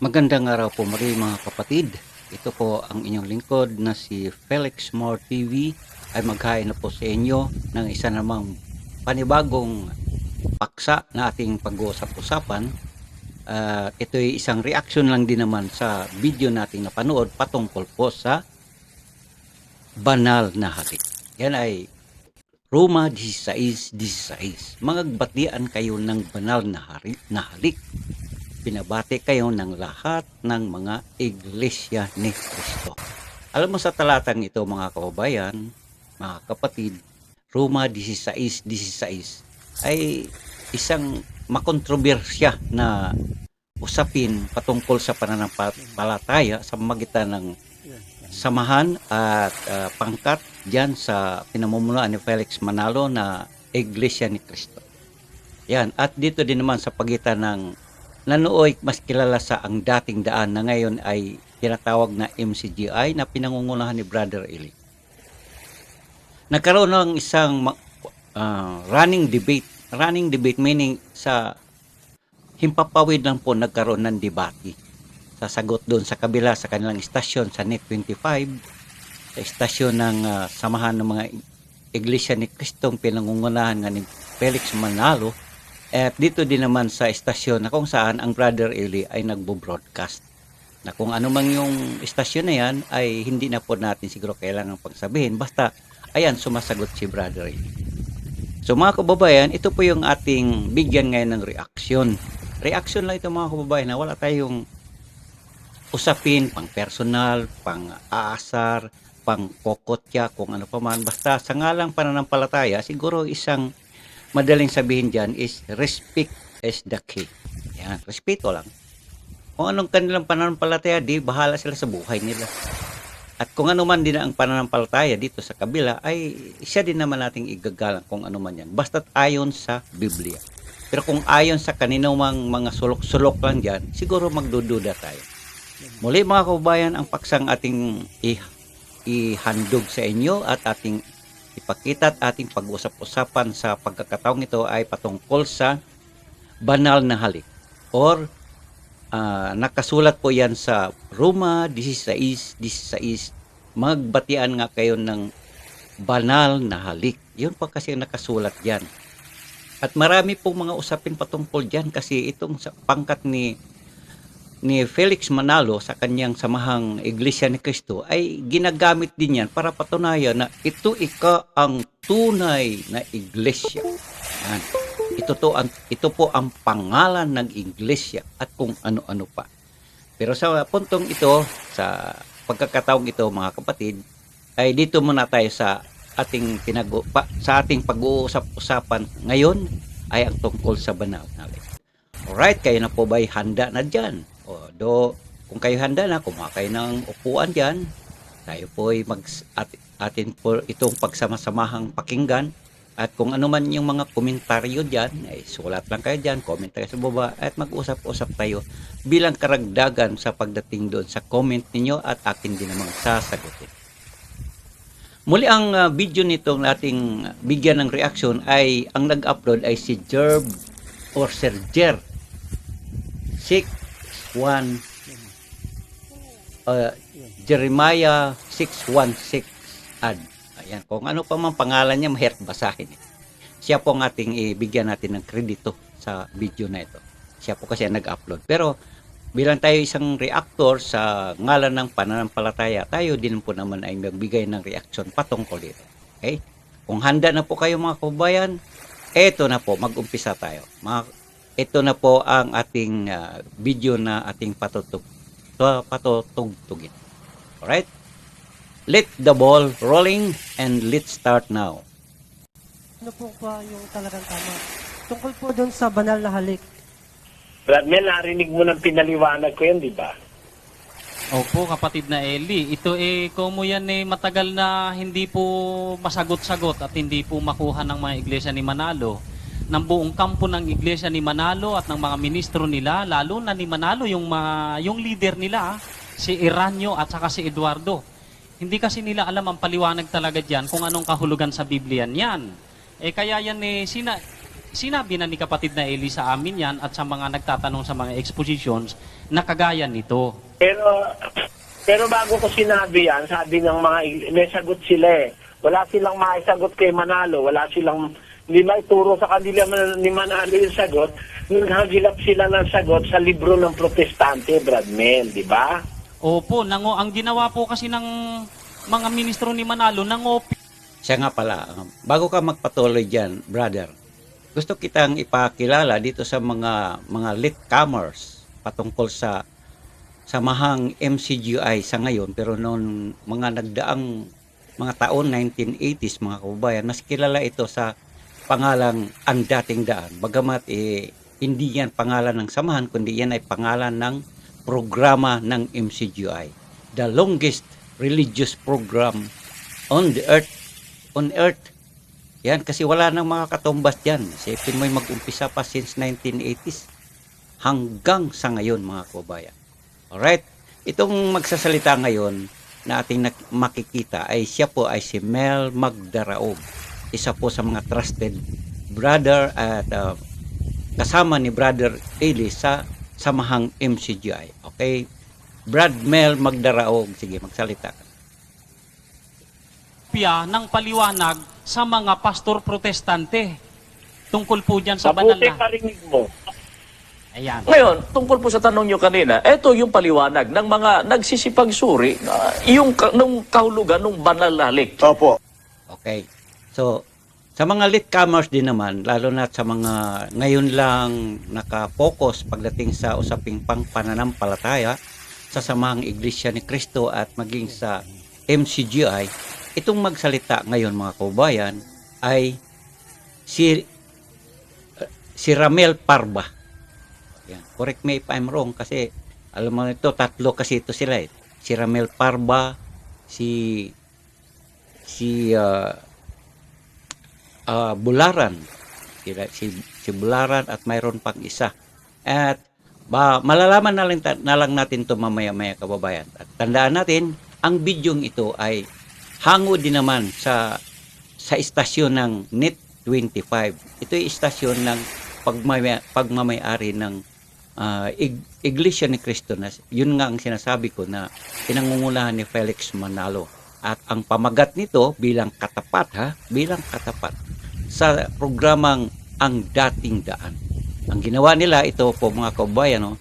Magandang araw po muli mga kapatid. Ito po ang inyong lingkod na si Felix More TV ay maghain na po sa inyo ng isa namang panibagong paksa na ating pag-uusap-usapan. Ah, ito ay isang reaction lang din naman sa video nating napanood patungkol po sa banal na halik. Yan ay Roma 16.16. Magagbatian kayo ng banal na, hari, na halik binabati kayo ng lahat ng mga iglesia ni Kristo. Alam mo sa talatang ito mga kababayan, mga kapatid, Roma 16.16 ay isang makontrobersya na usapin patungkol sa pananampalataya sa magitan ng samahan at ah, pangkat diyan sa pinamumunuan ni Felix Manalo na Iglesia ni Cristo. Yan, at dito din naman sa pagitan ng Nanooy mas kilala sa ang dating daan na ngayon ay tinatawag na MCGI na pinangungunahan ni Brother Eli. Nagkaroon ng isang ah, running debate. Running debate meaning sa himpapawid lang po nagkaroon ng debate. Sasagot doon sa kabila sa kanilang istasyon sa Net 25, sa istasyon ng ah, samahan ng mga Iglesia ni Kristong pinangungunahan nga ni Felix Manalo at dito din naman sa istasyon na kung saan ang Brother Eli ay nagbo-broadcast. Na kung ano mang yung istasyon na yan ay hindi na po natin siguro kailangan pagsabihin. Basta, ayan, sumasagot si Brother Eli. So mga kababayan, ito po yung ating bigyan ngayon ng reaksyon. Reaksyon lang ito mga kababayan na wala tayong usapin pang personal, pang aasar, pang kokotya, kung ano pa man. Basta sa ngalang pananampalataya, siguro isang madaling sabihin dyan is respect is the key. Yan, respeto lang. Kung anong kanilang pananampalataya, di bahala sila sa buhay nila. At kung ano man din ang pananampalataya dito sa kabila, ay siya din naman nating igagalang kung ano man yan. Basta't ayon sa Biblia. Pero kung ayon sa kaninong mga sulok-sulok lang dyan, siguro magdududa tayo. Muli mga kababayan, ang paksang ating ihandog sa inyo at ating ipakita at ating pag-usap-usapan sa pagkakataong ito ay patungkol sa banal na halik or ah, nakasulat po yan sa Roma 16.16 magbatian nga kayo ng banal na halik. Yun po kasi nakasulat yan at marami pong mga usapin patungkol dyan kasi itong sa pangkat ni ni Felix Manalo sa kanyang samahang Iglesia ni Cristo ay ginagamit din yan para patunayan na ito ika ang tunay na iglesia. Yan. Ito, to, ang, ito po ang pangalan ng iglesia at kung ano-ano pa. Pero sa puntong ito, sa pagkakataong ito mga kapatid, ay dito muna tayo sa ating pinag pa, sa ating pag-uusap-usapan ngayon ay ang tungkol sa banal na. Alright, kayo na po ba'y handa na dyan? O, do, kung kayo handa na, kumakay ng upuan dyan, tayo po ay mag, at, atin po itong pagsamasamagang pakinggan. At kung ano man yung mga komentaryo dyan, ay sulat lang kayo dyan, comment kayo sa baba, at mag-usap-usap tayo bilang karagdagan sa pagdating doon sa comment ninyo at akin din namang sasagutin. Muli ang ah, video nitong ating bigyan ng reaction ay ang nag-upload ay si Jerb or Sir Jer 61 uh, Jeremiah 616 ad. Ayan, kung ano pa man pangalan niya, mahirap basahin. Eh. Siya po ang ating ibigyan natin ng kredito sa video na ito. Siya po kasi ang nag-upload. Pero bilang tayo isang reactor sa ngalan ng pananampalataya, tayo din po naman ay magbigay ng reaction patungkol dito. Okay? Kung handa na po kayo mga kababayan, eto na po, mag-umpisa tayo. Mga, ito na po ang ating ah, video na ating patutug, patutugtugin. Alright? Let the ball rolling and let's start now. Ano po ba yung talagang tama? Tungkol po doon sa banal na halik. Brad Mel, narinig mo ng pinaliwanag ko yan, di ba? Opo, kapatid na Eli. Ito eh, kumo yan eh, matagal na hindi po masagot-sagot at hindi po makuha ng mga iglesia ni Manalo. Ng buong kampo ng iglesia ni Manalo at ng mga ministro nila, lalo na ni Manalo, yung, mga, yung leader nila, ah, si Iranyo at saka si Eduardo. Hindi kasi nila alam ang paliwanag talaga diyan kung anong kahulugan sa Biblia niyan. Eh kaya yan eh, sina, sinabi na ni kapatid na Eli sa amin yan at sa mga nagtatanong sa mga expositions na kagaya nito. Pero pero bago ko sinabi yan, sabi ng mga may sagot sila eh. Wala silang maisagot kay Manalo, wala silang hindi maituro sa kanila ni Manalo yung sagot. Naghagilap sila ng sagot sa libro ng protestante, Bradmel, di ba? Opo, nango, ang ginawa po kasi ng mga ministro ni Manalo, nangopi Siya nga pala, bago ka magpatuloy dyan, brother, gusto kitang ipakilala dito sa mga mga latecomers patungkol sa samahang MCGI sa ngayon pero noon mga nagdaang mga taon 1980s mga kababayan mas kilala ito sa pangalang ang dating daan. Bagamat eh, hindi yan pangalan ng samahan kundi yan ay pangalan ng programa ng MCGI the longest religious program on the earth on earth. Yan kasi wala nang mga katumbas dyan. Isipin mo yung mag-umpisa pa since 1980s hanggang sa ngayon mga kababayan. Alright, itong magsasalita ngayon na ating makikita ay siya po ay si Mel Magdaraog. Isa po sa mga trusted brother at uh, kasama ni Brother Eli sa samahang MCGI. Okay? Brad Mel Magdaraog. Sige, magsalita ka. ng paliwanag sa mga pastor protestante. Tungkol po dyan sa banal Mabuti na. parinig mo. Ayan. Ngayon, tungkol po sa tanong nyo kanina, ito yung paliwanag ng mga nagsisipagsuri na yung ka- nung kahulugan ng banal na halik. Opo. Okay. So, sa mga latecomers din naman, lalo na sa mga ngayon lang nakapokus pagdating sa usaping pang pananampalataya sa samahang Iglesia ni Cristo at maging sa MCGI, itong magsalita ngayon mga kaubayan ay si si Ramel Parba. Yan. Correct me if I'm wrong kasi alam mo ito, tatlo kasi ito sila eh. Si Ramel Parba, si si ah, ah, Bularan. Si, si, si Bularan at mayroon pang isa. At ba, malalaman na lang, na lang natin to mamaya-maya kababayan. At tandaan natin, ang bidyong ito ay hango din naman sa sa istasyon ng Net 25. Ito ay istasyon ng pagmamay, pagmamayari ng Ig- Iglesia ni Cristo na yun nga ang sinasabi ko na pinangungulahan ni Felix Manalo. At ang pamagat nito bilang katapat ha, bilang katapat sa programang Ang Dating Daan. Ang ginawa nila ito po mga kababayan, no,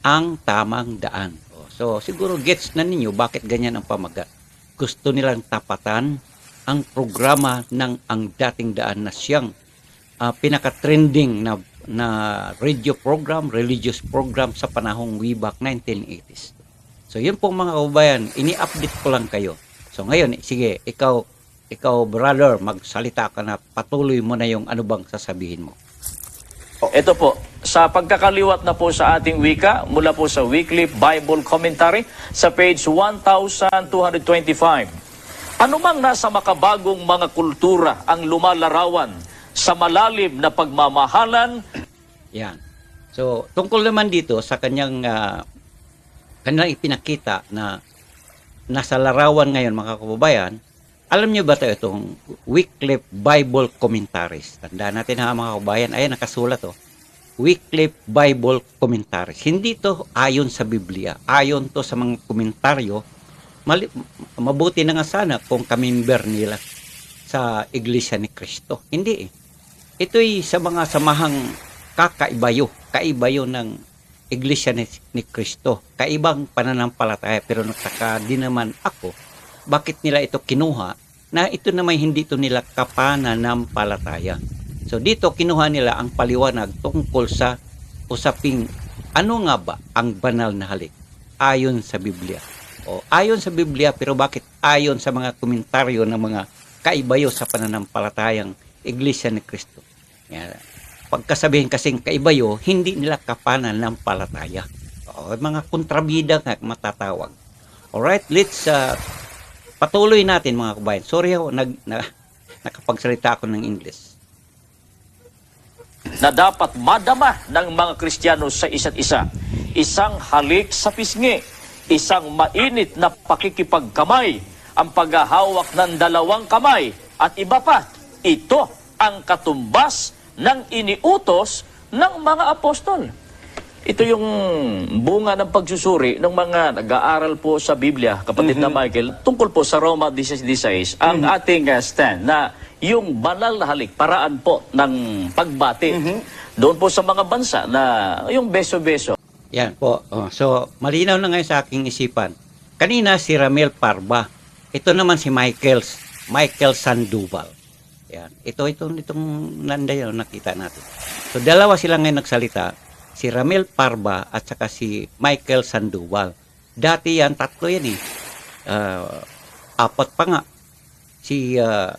ang tamang daan. So siguro gets na ninyo bakit ganyan ang pamagat. Gusto nilang tapatan ang programa ng Ang Dating Daan na siyang ah, pinaka-trending na na radio program, religious program sa panahong way back 1980s. So yun po mga kababayan, ini-update ko lang kayo. So ngayon, sige, ikaw, ikaw brother, magsalita ka na, patuloy mo na yung ano bang sasabihin mo. Ito po, sa pagkakaliwat na po sa ating wika, mula po sa Weekly Bible Commentary sa page 1225. Ano mang nasa makabagong mga kultura ang lumalarawan sa malalim na pagmamahalan Yan. So, tungkol naman dito sa kanyang ah, kanilang ipinakita na nasa larawan ngayon mga kababayan, alam niyo ba ito itong Wycliffe Bible Commentaries? Tandaan natin ha mga kababayan, ayan nakasulat to. Wycliffe Bible Commentaries. Hindi to ayon sa Biblia. Ayon to sa mga komentaryo. Mali, mabuti na nga sana kung kamimber nila sa Iglesia ni Cristo. Hindi eh. Ito'y sa mga samahang kakaibayo. Kaibayo ng Iglesia ni, ni Cristo. Kaibang pananampalataya. Pero nagtaka din naman ako, bakit nila ito kinuha na ito naman hindi ito nila kapananampalataya. So dito kinuha nila ang paliwanag tungkol sa usaping ano nga ba ang banal na halik ayon sa Biblia. O ayon sa Biblia pero bakit ayon sa mga komentaryo ng mga kaibayo sa pananampalatayang Iglesia ni Cristo. Yan. Pagkasabihin kasing kaibayo, hindi nila kapananampalataya. O, mga kontrabida nga matatawag. Alright, let's uh, patuloy natin mga kabayan. Sorry ako, nag, na, nakapagsalita ako ng English. na dapat madama ng mga Kristiyano sa isa't isa. Isang halik sa pisngi, isang mainit na pakikipagkamay, ang paghahawak ng dalawang kamay, at iba pa. Ito ang katumbas ng iniutos ng mga apostol. Ito yung bunga ng pagsusuri ng mga nag-aaral po sa Biblia, kapatid na Michael, tungkol po sa Roma 16.16, ang ating uh, stand na yung banal na halik, paraan po ng pagbati. Doon po sa mga bansa na yung beso-beso. Yan po. Oh, so, malinaw na ngayon sa aking isipan. Kanina si Ramel Parba. Ito naman si Michael, Michael Sandoval. Yan. Ito, ito, itong nanday na nakita natin. So, dalawa sila ngayon nagsalita. Si Ramel Parba at saka si Michael Sandoval. Dati yan, tatlo yan eh. Ah, apat pa nga. Si ah,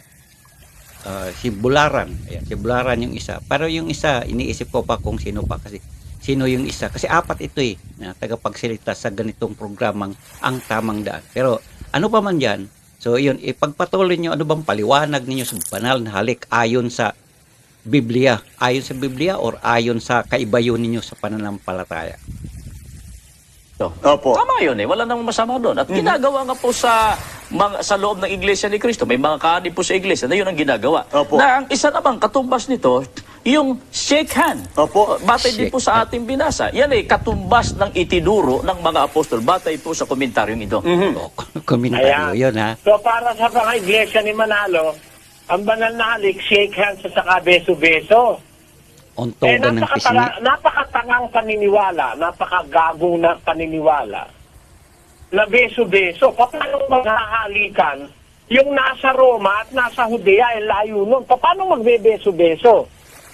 ah, si Bularan. Ayan, si Bularan yung isa. Pero yung isa, iniisip ko pa kung sino pa kasi sino yung isa. Kasi apat ito eh, na tagapagsalita sa ganitong programang ang tamang daan. Pero ano pa man yan, so yun, ipagpatuloy nyo, ano bang paliwanag ninyo sa banal na halik ayon sa Biblia? Ayon sa Biblia or ayon sa kaibayo ninyo sa pananampalataya? Opo. Tama yun eh, wala namang masama doon. At ginagawa nga po sa mga, sa loob ng Iglesia ni Cristo, may mga kaani po sa Iglesia na yun ang ginagawa. Opo. Na ang isa namang katumbas nito, yung shake hand. Opo. Batay din po sa ating binasa. Yan ay katumbas ng itinuro ng mga apostol. Batay po sa komentaryong ito. Komentaryo yun ha. So para sa mga iglesia ni Manalo, ang banal na halik, shake hands at saka beso-beso. On Eh, toga ng pisngi. napakatanga, napakatangang paniniwala, napakagagong na paniniwala na beso-beso. Paano maghahalikan yung nasa Roma at nasa Judea, eh, layo nun. Paano magbe-beso-beso?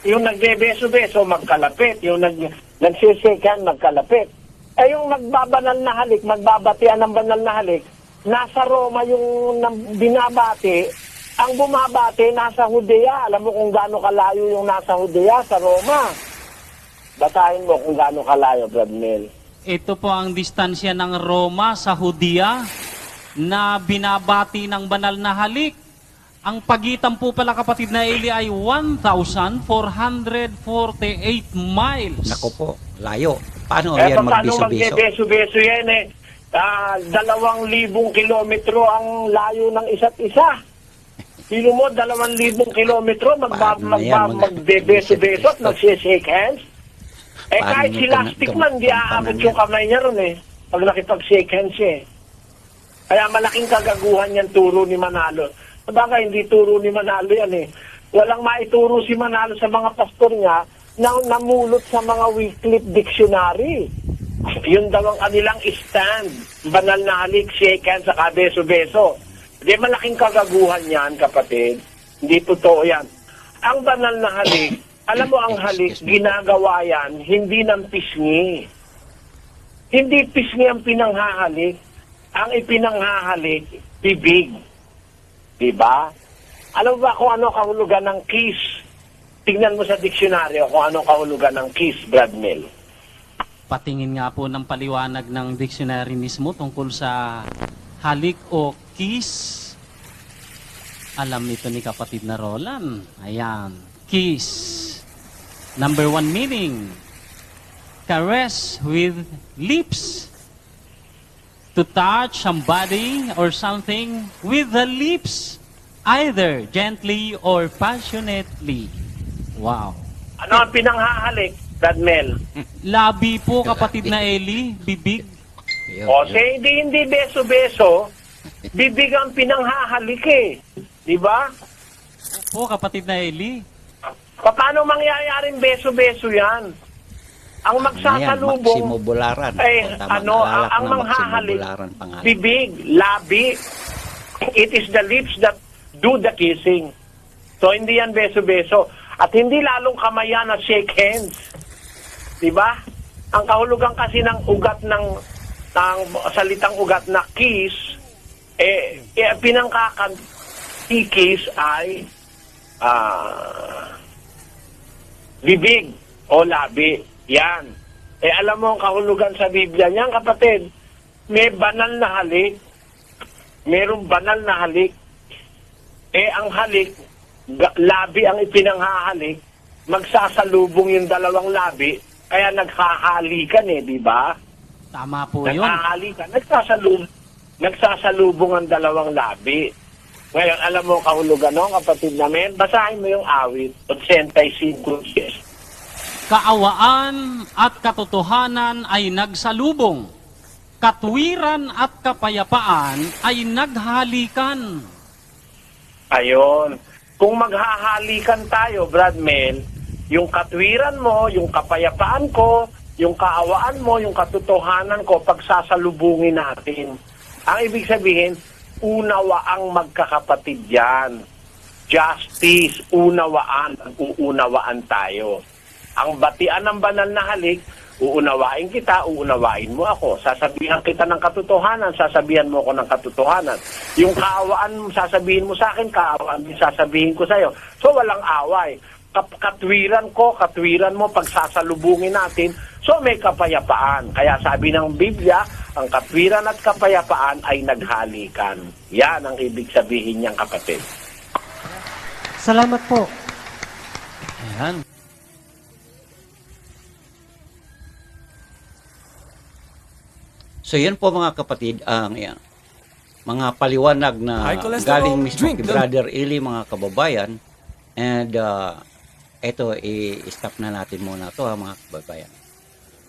Yung nagbe-beso-beso, magkalapit. Yung nag, nagsisikan, magkalapit. Eh, yung magbabanal na halik, magbabatian ng banal na halik, nasa Roma yung binabati, ang bumabati nasa Judea. Alam mo kung gaano kalayo yung nasa Judea sa Roma. Batahin mo kung gaano kalayo, Brad Mel. Ito po ang distansya ng Roma sa Hudiya na binabati ng banal na halik. Ang pagitan po pala kapatid na Eli ay 1,448 miles. Nako po, layo. Paano eh, yan paano magbiso-biso? magbebeso-beso yan eh? Ah, dalawang libong kilometro ang layo ng isa't isa. Sino mo, dalawang libong kilometro, magba, Paano na yan, magba, mga- magbebeso-beso at magsishake hands? Eh Paano kahit si Lastic man, di aabot yung kamay niya ron eh. Pag nakipag-shake hands eh. Kaya malaking kagaguhan yan turo ni Manalo. Sabagay, hindi turo ni Manalo yan eh. Walang maituro si Manalo sa mga pastor niya na namulot sa mga Wycliffe Dictionary. Yun daw ang kanilang stand. Banal na halik, shake hands, saka beso-beso. Di malaking kagaguhan yan, kapatid. Hindi totoo yan. Ang banal na halik, alam mo ang halik, ginagawa yan, hindi ng pisngi. Hindi pisngi ang pinanghahalik. Ang ipinanghahalik, bibig. Diba? Alam mo ba kung ano kahulugan ng kiss? Tingnan mo sa diksyonaryo kung ano kahulugan ng kiss, Brad Mill. Patingin nga po ng paliwanag ng dictionary mismo tungkol sa halik o kiss. Alam nito ni kapatid na Roland. Ayan. Kiss. Number one meaning. Caress with lips. To touch somebody or something with the lips. Either gently or passionately. Wow. Ano ang pinanghahalik, Brad Mel? Labi po kapatid na Eli, bibig. O, say, hindi, hindi beso-beso, bibig ang pinanghahalik eh. Di ba? Po kapatid na Eli. Paano mangyayaring beso-beso yan? Ang Ano yan? magsasalubong, Maximo Bularan. Eh, ano, ang, manghahalik, bibig, labi, it is the lips that do the kissing. So, hindi yan beso-beso. At hindi lalong kamayan na shake hands. Di ba? Ang kahulugan kasi ng ugat ng, ng salitang ugat na kiss, eh, eh pinangkakan, kiss ay ah, bibig o labi. Yan. Eh alam mo ang kahulugan sa Biblia niyan, kapatid. May banal na halik. Merong banal na halik. Eh ang halik, labi ang ipinanghahalik, magsasalubong yung dalawang labi, kaya naghahalikan eh, di ba? Tama po yun. Naghahalikan, nagsasalubong, nagsasalubong ang dalawang labi. Ngayon, alam mo kahulugan no, kapatid namin, basahin mo yung awit, 85 yes. Kaawaan at katotohanan ay nagsalubong. Katwiran at kapayapaan ay naghalikan. Ayon. Kung maghahalikan tayo, Brad Mel, yung katwiran mo, yung kapayapaan ko, yung kaawaan mo, yung katotohanan ko, pagsasalubungin natin. Ang ibig sabihin, unawaang magkakapatid yan. Justice, unawaan, uunawaan tayo. Ang batian ng banal na halik, uunawain kita, uunawain mo ako. Sasabihan kita ng katotohanan, sasabihan mo ako ng katotohanan. Yung kaawaan, sasabihin mo sa akin, kaawaan din sasabihin ko sa'yo. So walang away. Kap- katwiran ko, katwiran mo, pagsasalubungin natin, so may kapayapaan. Kaya sabi ng Biblia, ang katwiran at kapayapaan ay naghalikan. Yan ang ibig sabihin niyang kapatid. Salamat po. Ayan. So yan po mga kapatid ang yan, mga paliwanag na galing mismo kay. Brother Eli mga kababayan. And uh, ito i-stop na natin muna to ha mga kababayan.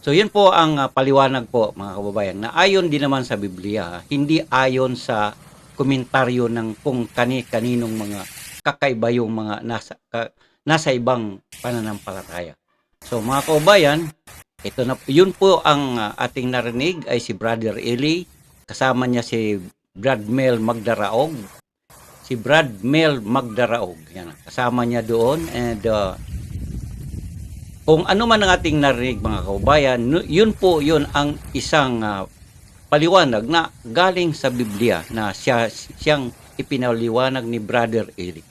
So yun po ang uh, paliwanag po mga kababayan na ayon din naman sa Biblia, hindi ayon sa komentaryo ng kung kani-kaninong mga kakaiba yung mga nasa ka- nasa ibang pananampalataya. So mga kababayan, ito na yun po ang uh, ating narinig ay si Brother Eli, kasama niya si Brad Mel Magdaraog. Si Brad Mel Magdaraog, yan kasama niya doon and uh, kung ano man ang ating narinig mga kababayan, nu- yun po yun ang isang uh, paliwanag na galing sa Biblia na siya siyang ipinaliwanag ni Brother Eli.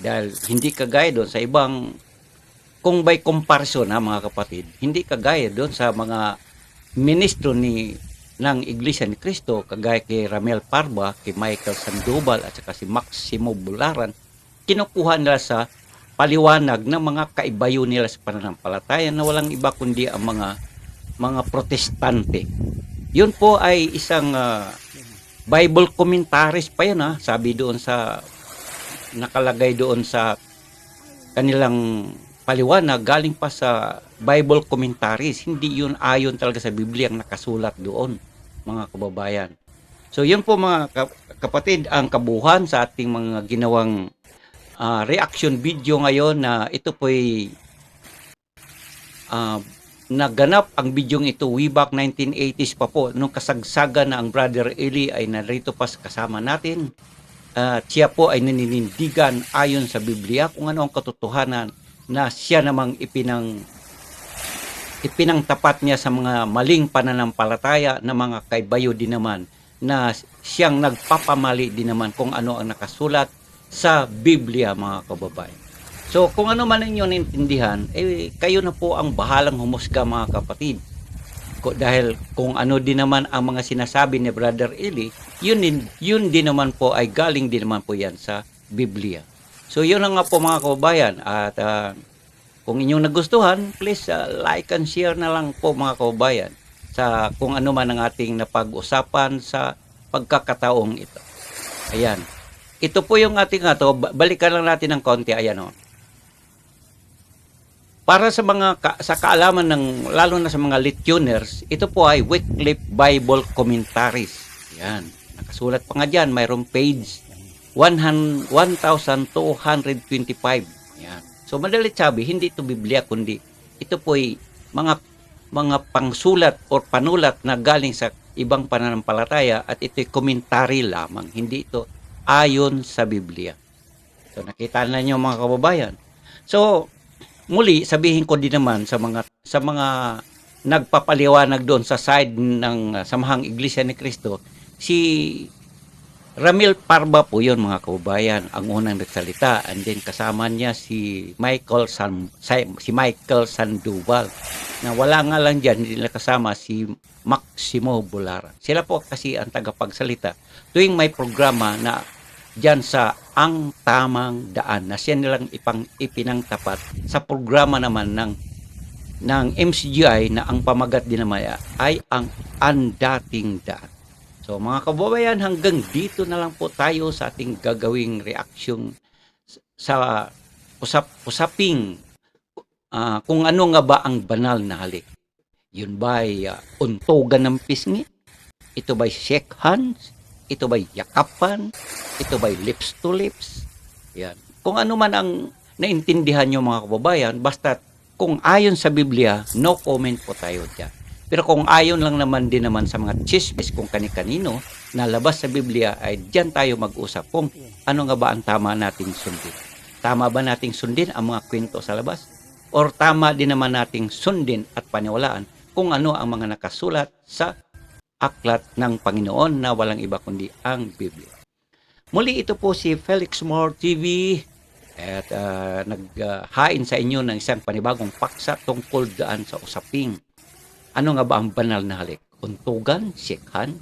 Dahil hindi kagaya doon sa ibang kung by comparison ha mga kapatid, hindi kagaya doon sa mga ministro ni ng Iglesia ni Cristo, kagaya kay Ramel Parba, kay Michael Sandoval at saka si Maximo Bularan, kinukuha nila sa paliwanag ng mga kaibayo nila sa pananampalataya na walang iba kundi ang mga mga protestante. Yun po ay isang ah, Bible commentaries pa yun ha, sabi doon sa nakalagay doon sa kanilang paliwanag galing pa sa Bible commentaries. Hindi yun ayon talaga sa Biblia ang nakasulat doon, mga kababayan. So yun po mga ka- kapatid ang kabuhan sa ating mga ginawang ah, reaction video ngayon na ito po'y ah, naganap ang bidyong ito way back 1980s pa po. Nung kasagsagan na ang brother Eli ay narito pa sa kasama natin at siya po ay naninindigan ayon sa Biblia kung ano ang katotohanan na siya namang ipinang ipinang tapat niya sa mga maling pananampalataya na mga kaibayo din naman na siyang nagpapamali din naman kung ano ang nakasulat sa Biblia mga kababayan. So kung ano man ninyo nintindihan, eh kayo na po ang bahalang humusga mga kapatid. Ko, dahil kung ano din naman ang mga sinasabi ni Brother Eli, yun din, yun din naman po ay galing din naman po yan sa Biblia. So yun na nga po mga kababayan at ah, kung inyong nagustuhan, please ah, like and share na lang po mga kababayan sa kung ano man ang ating napag-usapan sa pagkakataong ito. Ayan. Ito po yung ating ato, ba- balikan lang natin ng konti, ayan o. Para sa mga ka- sa kaalaman ng lalo na sa mga lit tuners, ito po ay Wycliffe Bible Commentaries. Yan. Nakasulat pa nga diyan, mayroong page 100 1225. Yan. So madalit sabi, hindi ito Biblia kundi ito po ay mga mga pangsulat or panulat na galing sa ibang pananampalataya at ito'y komentary lamang. Hindi ito ayon sa Biblia. So nakita na niyo mga kababayan. So muli sabihin ko din naman sa mga sa mga nagpapaliwanag doon sa side ng uh, Samahang Iglesia ni Cristo si Ramil Parba po yun mga kababayan ang unang nagsalita and then kasama niya si Michael San si Michael Sandoval na wala nga lang diyan hindi nila kasama si Maximo Bulara. Sila po kasi ang tagapagsalita tuwing may programa na diyan sa ang tamang daan na siya nilang ipang ipinangtapat sa programa naman ng ng MCGI na ang pamagat din naman ay ang andating daan So mga kababayan, hanggang dito na lang po tayo sa ating gagawing reaksyon sa usap usaping ah, kung ano nga ba ang banal na halik. Yun ba'y ah, untugan ng pisngi? Ito ba'y shake hands? Ito ba'y yakapan? Ito ba'y lips to lips? Yan. Kung ano man ang naintindihan nyo mga kababayan, basta kung ayon sa Biblia, no comment po tayo dyan. Pero kung ayon lang naman din naman sa mga chismis kung kani-kanino na labas sa Biblia ay diyan tayo mag-usap kung ano nga ba ang tama nating sundin. Tama ba nating sundin ang mga kwento sa labas? Or tama din naman nating sundin at paniwalaan kung ano ang mga nakasulat sa aklat ng Panginoon na walang iba kundi ang Biblia. Muli ito po si Felix Moore TV at ah, naghain sa inyo ng isang panibagong paksa tungkol daan sa usaping ano nga ba ang banal na halik? Untugan, sikhan,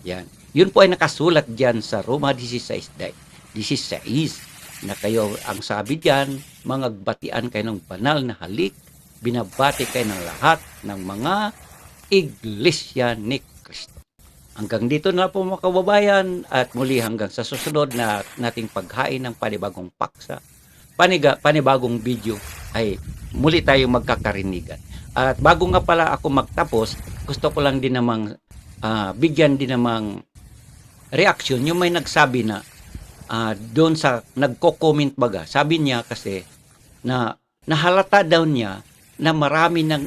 yan. Yun po ay nakasulat diyan sa Roma 16, day- 16 na kayo ang sabi diyan, mga batian kayo ng banal na halik, binabati kayo ng lahat ng mga iglesia ni Kristo. Hanggang dito na po mga kababayan at muli hanggang sa susunod na nating paghain ng panibagong paksa, paniga, panibagong video ay muli tayong magkakarinigan. At bago nga pala ako magtapos, gusto ko lang din namang ah, bigyan din namang reaction yung may nagsabi na ah, doon sa nagko-comment baga. Sabi niya kasi na nahalata daw niya na marami ng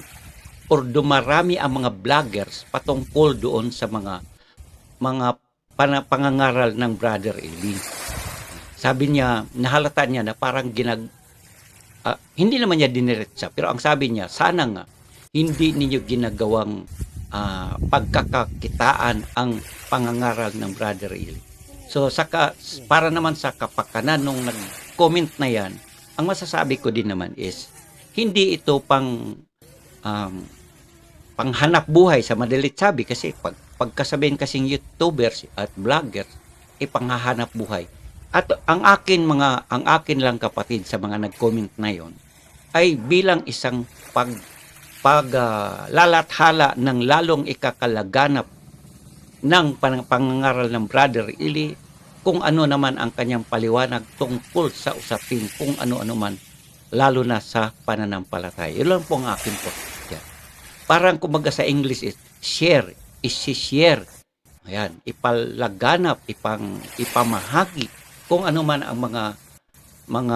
or dumarami ang mga vloggers patungkol doon sa mga mga pana- pangangaral ng Brother Eli. Sabi niya, nahalata niya na parang ginag ah, hindi naman niya diniretsa, pero ang sabi niya, sana nga hindi ninyo ginagawang ah, pagkakakitaan ang pangangaral ng Brother Eli. So saka para naman sa kapakanan nung nag-comment na yan, ang masasabi ko din naman is hindi ito pang um, panghanap buhay sa madalit sabi kasi pag pagkasabihin kasing YouTubers at vloggers ay panghahanap buhay. At ang akin mga ang akin lang kapatid sa mga nag-comment na yon ay bilang isang pag paglalathala ng lalong ikakalaganap ng pang- pangangaral ng Brother Ili kung ano naman ang kanyang paliwanag tungkol sa usapin kung ano-ano man lalo na sa pananampalataya. Yun lang po ang akin po. Yan. Parang kumaga sa English is share, is share. Ayan, ipalaganap, ipang, ipamahagi kung ano man ang mga mga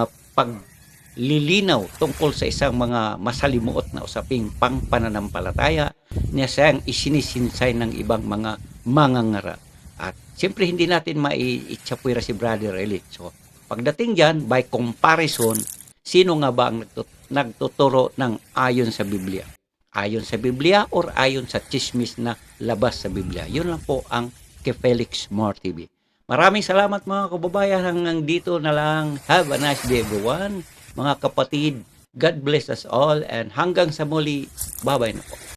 paglilinaw tungkol sa isang mga masalimuot na usaping pang pananampalataya na siyang isinisinsay ng ibang mga mangangara. At siyempre hindi natin maiitsapwira si Brother Elite. So, pagdating dyan, by comparison, sino nga ba ang nagtut- nagtuturo ng ayon sa Biblia? Ayon sa Biblia or ayon sa chismis na labas sa Biblia? Yun lang po ang kay Felix More TV. Maraming salamat mga kababayan hanggang dito na lang. Have a nice day everyone. Mga kapatid, God bless us all and hanggang sa muli. Bye-bye na po.